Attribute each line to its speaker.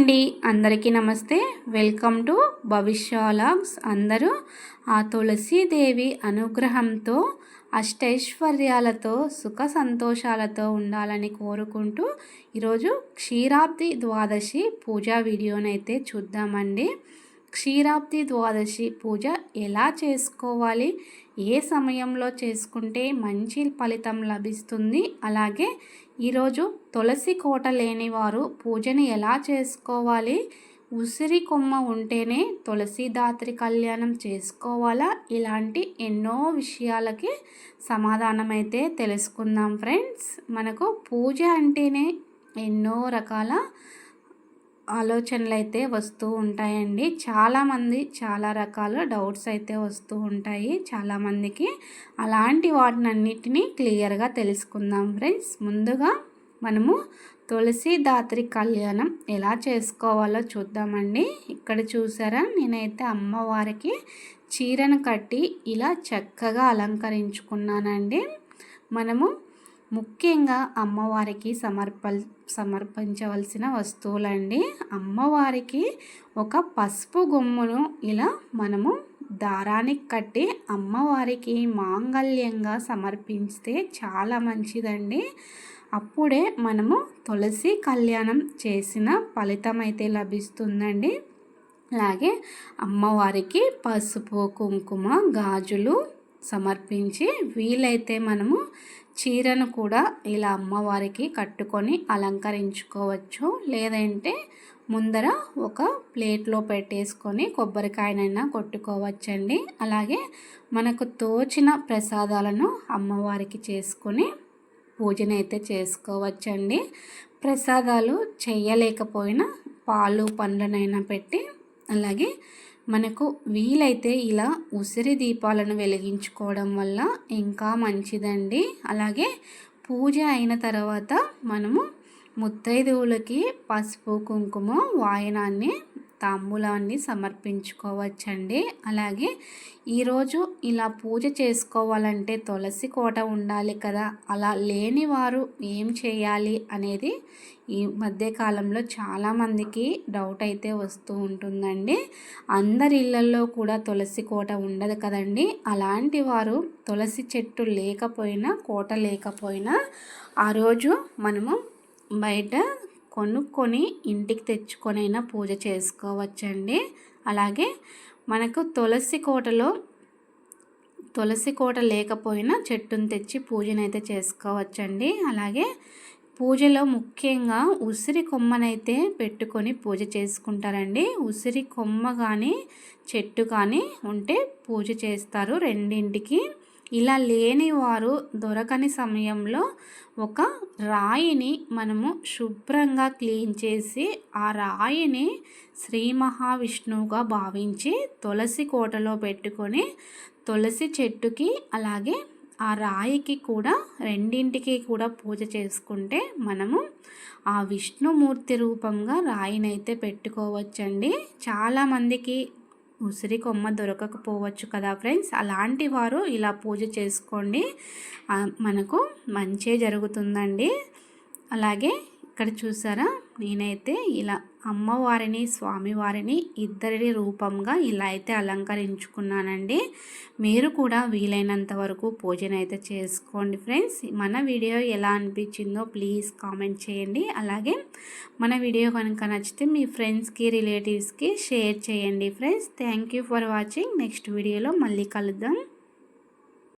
Speaker 1: అండి. అందరికీ నమస్తే. వెల్కమ్ టు భవిష్యాలాగ్స్ అందరూ ఆ తులసీదేవి అనుగ్రహంతో అష్టైశ్వర్యాలతో సుఖ సంతోషాలతో ఉండాలని కోరుకుంటూ ఈరోజు క్షీరాబ్ది ద్వాదశి పూజా వీడియోనైతే చూద్దామండి. క్షీరాబ్ది ద్వాదశి పూజ ఎలా చేసుకోవాలి? ఏ సమయంలో చేసుకుంటే మంచి ఫలితం లభిస్తుంది? అలాగే ఈరోజు తులసి కోట లేని వారు పూజని ఎలా చేసుకోవాలి? ఉసిరి కొమ్మ ఉంటేనే తులసిదాత్రి కళ్యాణం చేసుకోవాలా? ఇలాంటి ఎన్నో విషయాలకి సమాధానం అయితే తెలుసుకుందాం ఫ్రెండ్స్. మనకు పూజ అంటేనే ఎన్నో రకాల ఆలోచనలు అయితే వస్తూ ఉంటాయండి. చాలామంది చాలా రకాల డౌట్స్ అయితే వస్తూ ఉంటాయి. చాలామందికి అలాంటి వాటినన్నిటినీ క్లియర్గా తెలుసుకుందాం ఫ్రెండ్స్. ముందుగా మనము తులసి దాత్రి కళ్యాణం ఎలా చేసుకోవాలో చూద్దామండి. ఇక్కడ చూసారా? నేనైతే అమ్మవారికి చీరను కట్టి ఇలా చక్కగా అలంకరించుకున్నానండి. మనము ముఖ్యంగా అమ్మవారికి సమర్ప సమర్పించవలసిన వస్తువులండి. అమ్మవారికి ఒక పసుపు గొమ్మును ఇలా మనము దారానికి కట్టి అమ్మవారికి మాంగళ్యంగా సమర్పిస్తే చాలా మంచిదండి. అప్పుడే మనము తులసి కళ్యాణం చేసిన ఫలితం అయితే లభిస్తుందండి. అలాగే అమ్మవారికి పసుపు కుంకుమ గాజులు సమర్పించి వీలైతే మనము చీరను కూడా ఇలా అమ్మవారికి కట్టుకొని అలంకరించుకోవచ్చు. లేదంటే ముందర ఒక ప్లేట్లో పెట్టేసుకొని కొబ్బరికాయనైనా కొట్టుకోవచ్చండి. అలాగే మనకు తోచిన ప్రసాదాలను అమ్మవారికి చేసుకొని పూజనైతే చేసుకోవచ్చండి. ప్రసాదాలు చేయలేకపోయినా పాలు పండ్లనైనా పెట్టి అలాగే మనకు వీలైతే ఇలా ఉసిరి దీపాలను వెలిగించుకోవడం వల్ల ఇంకా మంచిదండి. అలాగే పూజ అయిన తర్వాత మనము ముత్తైదువులకి పసుపు కుంకుమ వాయనాన్ని తాంబూలాన్ని సమర్పించుకోవచ్చండి. అలాగే ఈరోజు ఇలా పూజ చేసుకోవాలంటే తులసి కోట ఉండాలి కదా అలా లేని వారు ఏం చేయాలి అనేది ఈ మధ్యకాలంలో చాలామందికి డౌట్ అయితే వస్తూ ఉంటుందండి. అందరి ఇళ్ళల్లో కూడా తులసి కోట ఉండదు కదండి. అలాంటి వారు తులసి చెట్టు లేకపోయినా కోట లేకపోయినా ఆ రోజు మనము బయట కొనుక్కొని ఇంటికి తెచ్చుకొనైనా పూజ చేసుకోవచ్చండి. అలాగే మనకు తులసి కోటలో తులసి కోట లేకపోయినా చెట్టును తెచ్చి పూజనైతే చేసుకోవచ్చండి. అలాగే పూజలో ముఖ్యంగా ఉసిరి కొమ్మనైతే పెట్టుకొని పూజ చేసుకుంటారండి. ఉసిరి కొమ్మ కానీ చెట్టు కానీ ఉంటే పూజ చేస్తారు రెండింటికి. ఇలా లేని వారు దొరకని సమయంలో ఒక రాయిని మనము శుభ్రంగా క్లీన్ చేసి ఆ రాయిని శ్రీ మహావిష్ణువుగా భావించి తులసి కోటలో పెట్టుకొని తులసి చెట్టుకి అలాగే ఆ రాయికి కూడా రెండింటికి కూడా పూజ చేసుకుంటే మనము ఆ విష్ణుమూర్తి రూపంగా రాయినైతే పెట్టుకోవచ్చండి. చాలామందికి ఉసిరి కొమ్మ దొరకకపోవచ్చు కదా ఫ్రెండ్స్ అలాంటి వారు ఇలా పూజ చేసుకోండి. మనకు మంచి జరుగుతుందండి. అలాగే ఇక్కడ చూసారా? నేనైతే ఇలా అమ్మవారిని స్వామివారిని ఇద్దరి రూపంగా ఇలా అయితే అలంకరించుకున్నానండి. మీరు కూడా వీలైనంత వరకు పూజనైతే చేసుకోండి ఫ్రెండ్స్. మన వీడియో ఎలా అనిపించిందో ప్లీజ్ కామెంట్ చేయండి. అలాగే మన వీడియో కనుక నచ్చితే మీ ఫ్రెండ్స్కి రిలేటివ్స్కి షేర్ చేయండి friends. Thank for watching. Next వీడియోలో మళ్ళీ కలుద్దాం.